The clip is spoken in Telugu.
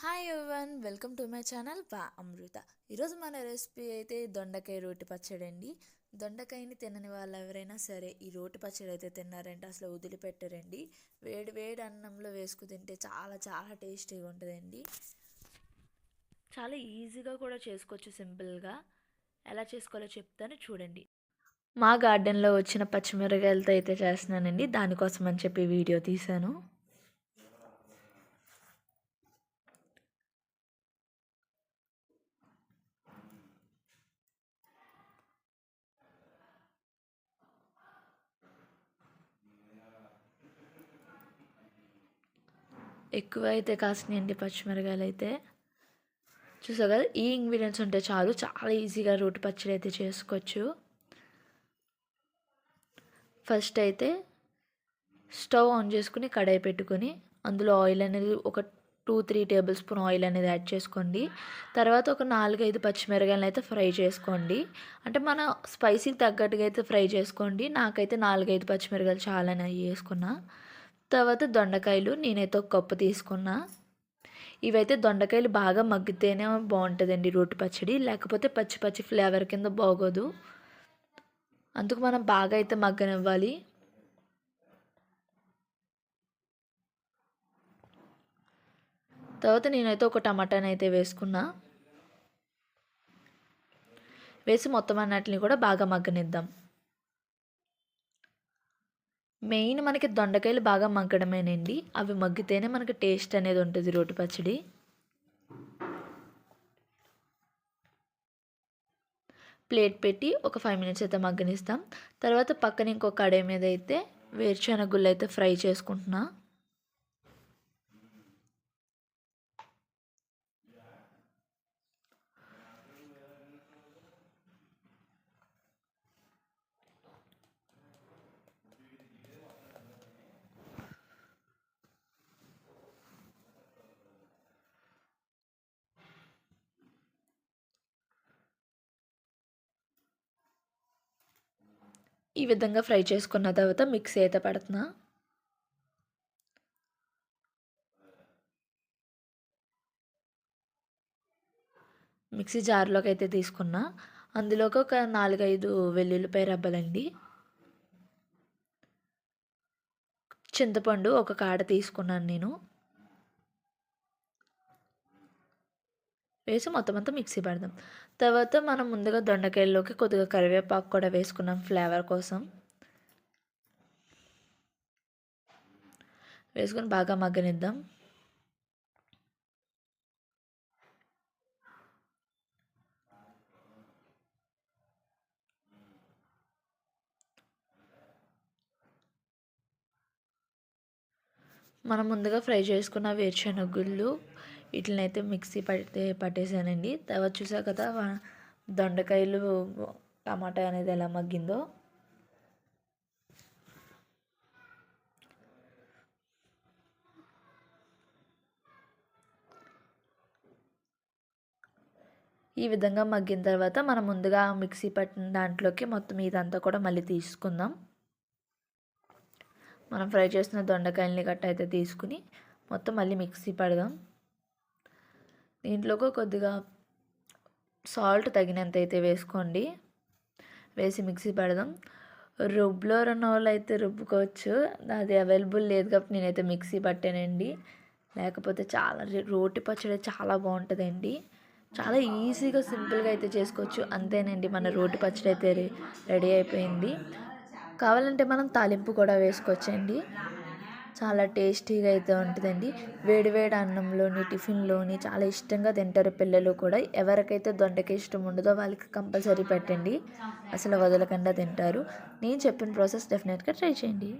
Hi everyone welcome to my channel వా అమృత ఈరోజు మన రెసిపీ అయితే దొండకాయ రోటి పచ్చడి అండి. దొండకాయని తినని వాళ్ళు ఎవరైనా సరే ఈ రోటి పచ్చడి అయితే తిన్నారంటే అసలు వదిలిపెట్టరండి. వేడి వేడి అన్నంలో వేసుకు తింటే చాలా చాలా టేస్టీగా ఉంటుందండి. చాలా ఈజీగా కూడా చేసుకోవచ్చు సింపుల్గా ఎలా చేసుకోవాలో చెప్తాను చూడండి. మా గార్డెన్లో వచ్చిన పచ్చిమిరకాయలతో అయితే చేస్తున్నానండి. దానికోసం అని చెప్పి వీడియో తీశాను. ఎక్కువ అయితే కాసినాయండి పచ్చిమిరకాయలు అయితే చూసావు కదా ఈ ఇంగ్రీడియంట్స్ ఉంటే చాలు చాలా ఈజీగా రోటి పచ్చడి అయితే చేసుకోవచ్చు. ఫస్ట్ అయితే స్టవ్ ఆన్ చేసుకుని కడాయి పెట్టుకొని అందులో ఆయిల్ అనేది ఒక two three tablespoon oil అనేది యాడ్ చేసుకోండి. తర్వాత ఒక నాలుగైదు పచ్చిమిరకాయలను అయితే ఫ్రై చేసుకోండి. అంటే మన స్పైసీకి తగ్గట్టుగా అయితే ఫ్రై చేసుకోండి. నాకైతే నాలుగైదు పచ్చిమిరకాయలు చాలని వేసుకున్నా తర్వాత దొండకాయలు నేనైతే ఒక కప్పు తీసుకున్నా. ఇవైతే దొండకాయలు బాగా మగ్గితేనే బాగుంటుందండి రోటి పచ్చడి. లేకపోతే పచ్చి పచ్చి ఫ్లేవర్ కింద బాగోదు. అందుకు మనం బాగా అయితే మగ్గనివ్వాలి. తర్వాత నేనైతే ఒక టమాటాని అయితే వేసుకున్నా. వేసి మొత్తం అన్నిటిని కూడా బాగా మగ్గనిద్దాం. మెయిన్ మనకి దొండకాయలు బాగా మగ్గడమేనండి. అవి మగ్గితేనే మనకి టేస్ట్ అనేది ఉంటుంది రోటి పచ్చడి. ప్లేట్ పెట్టి ఒక ఫైవ్ మినిట్స్ అయితే మగ్గనిస్తాం. తర్వాత పక్కన ఇంకో కడాయి మీద అయితే వేరుశనగుళ్ళు అయితే ఫ్రై చేసుకుంటున్నా. ఈ విధంగా ఫ్రై చేసుకున్న తర్వాత మిక్సీ అయితే పడుతున్నా. మిక్సీ జార్లోకి అయితే తీసుకున్నా. అందులోకి ఒక నాలుగైదు వెల్లుల్లిపాయ రబ్బలండి. చింతపండు ఒక కాడ తీసుకున్నాను నేను. వేసి మొత్తం అంతా మిక్సీ పెడదాం. తర్వాత మనం ముందుగా దొండకాయల్లోకి కొద్దిగా కరివేపాకు కూడా వేసుకున్నాం ఫ్లేవర్ కోసం. వేసుకొని బాగా మగ్గనిద్దాం. మనం ముందుగా ఫ్రై చేసుకున్న వేరుశనగుళ్ళు వీటిని అయితే మిక్సీ పట్టే పట్టేసానండి. తర్వాత చూసా కదా దొండకాయలు టమాటా అనేది ఎలా మగ్గిందో. ఈ విధంగా మగ్గిన తర్వాత మనం ముందుగా మిక్సీ పట్టిన దాంట్లోకి మొత్తం ఇదంతా కూడా మళ్ళీ తీసుకుందాం. మనం ఫ్రై చేసిన దొండకాయలని గట్ట అయితే తీసుకుని మొత్తం మళ్ళీ మిక్సీ పడదాం. దీంట్లోకి కొద్దిగా సాల్ట్ తగినంత అయితే వేసుకోండి. వేసి మిక్సీ పెడదాం. రుబ్బులో ఉన్న వాళ్ళు అయితే రుబ్బుకోవచ్చు. అది అవైలబుల్ లేదు కాబట్టి నేనైతే మిక్సీ పట్టానండి. లేకపోతే చాలా రోటి పచ్చడి చాలా బాగుంటుందండి. చాలా ఈజీగా సింపుల్గా అయితే చేసుకోవచ్చు. అంతేనండి మన రోటి పచ్చడి అయితే రెడీ అయిపోయింది. కావాలంటే మనం తాలింపు కూడా వేసుకోవచ్చండి. చాలా టేస్టీగా అయితే ఉంటుందండి. వేడివేడి అన్నంలోని టిఫిన్లోని చాలా ఇష్టంగా తింటారు పిల్లలు కూడా. ఎవరికైతే దొండకాయ ఇష్టం ఉండదో వాళ్ళకి కంపల్సరీ పెట్టండి. అసలు వదలకుండా తింటారు. నేను చెప్పిన ప్రాసెస్ డెఫినెట్గా ట్రై చేయండి.